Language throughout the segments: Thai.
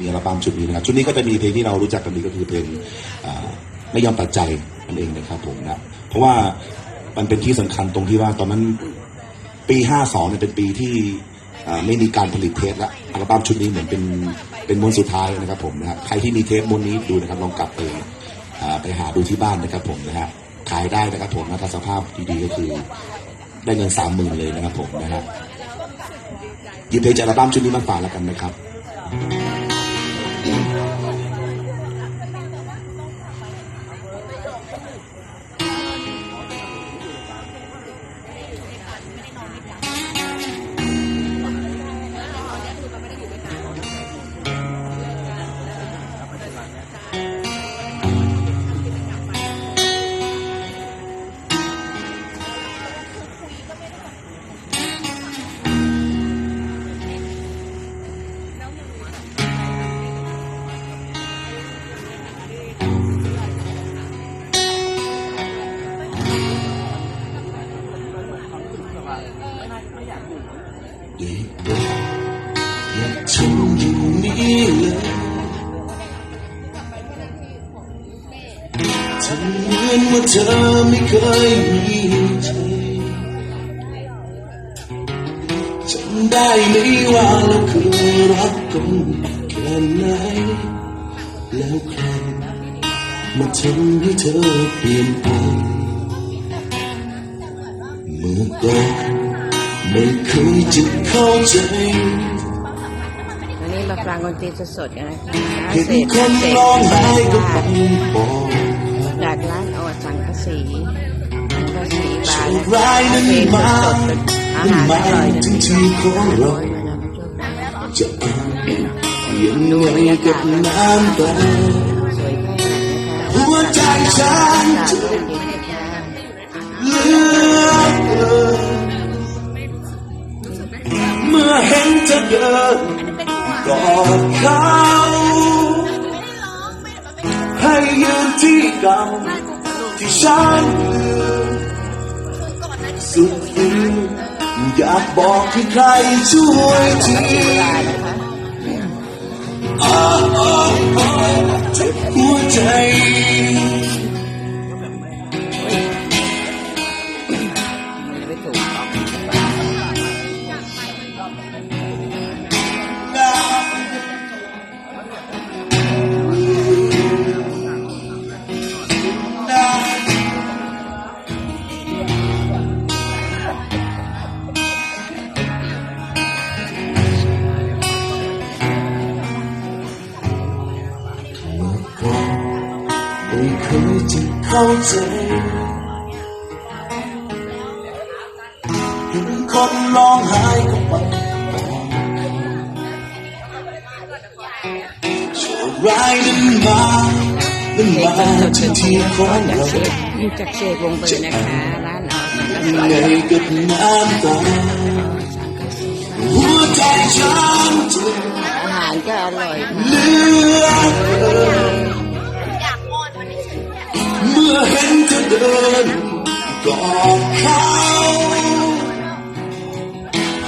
มีอัลบั้มชุดนี้นะครับชุดนี้ก็จะมีเพลงที่เรารู้จักกันดีก็คือเพลงไม่ยอมตัดใจนั่นเองนะครับผมนะเพราะว่ามันเป็นที่สำคัญตรงที่ว่าตอนนั้นปี 52เนี่ยเป็นปีที่ไม่มีการผลิตเทปและอัลบั้มชุดนี้เหมือนเป็นเป็นม้วนสุดท้ายนะครับผมนะฮะใครที่มีเทปม้วนนี้ดูนะครับลองกลับไปไปหาดูที่บ้านนะครับผมนะฮะขายได้นะครับผมนะถ้าสภาพดีๆก็คือได้เงินสามหมื่นเลยนะครับผมนะฮะหยิบเพลงจากอัลบั้มชุดนี้มาฝากแล้วกันนะครับ ว่าเธอไม่เคยมีใจจำได้ไหมว่าเราเคยรักกันแค่ไหน แล้วใครมาทำให้เธอเปลี่ยนไป เมื่อก่อนไม่เคยจะเข้าใจวันนี้มาฟังดนตรีสดๆกันนะคะเห็นเศษคนเศษร้อ งไห้ก็บาต้ทองบอกจากร้านอวสังกะสีสังกะสีบาร์นะคร้ายนั้นเพลงสดเป็นอาหารอร่อยนะถึงที่ของเราจะอ่านยังไงกับน้ำตาหัวใจฉันเด็กๆนะเลือเกินเมื่อเห็นเธอเดินกอดเขา ยืนที่เก่าที่ฉันลืมสุดยืนอยากบอกให้ใครช่วยทีบาร์นะคะเจ็บหัวใจ เข้าใจเห็นคนร้องไห้ก็ไปโชคร้ายนั้นมานั้นมาที่ที่ของเราเชฟจากเชฟวงเบอร์นะคะร้านอวสังกะสีเหนื่อยกับน้ำตาหัวใจฉันเจ็บอาหารก็อร่อยเหลือ นเธอเดินกอดเขา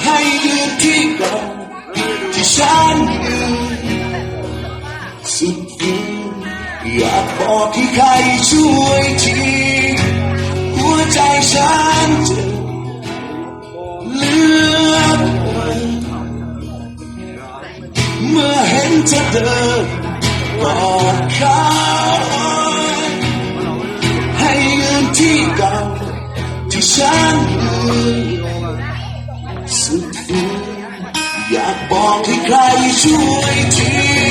ให้ยืนที่กอดที่ฉันยืนสุดฝืนอยากบอกที่ใครช่วยทีหัวใจฉันเจ็บ สุดฝืนอยากบอกให้ใครช่วยที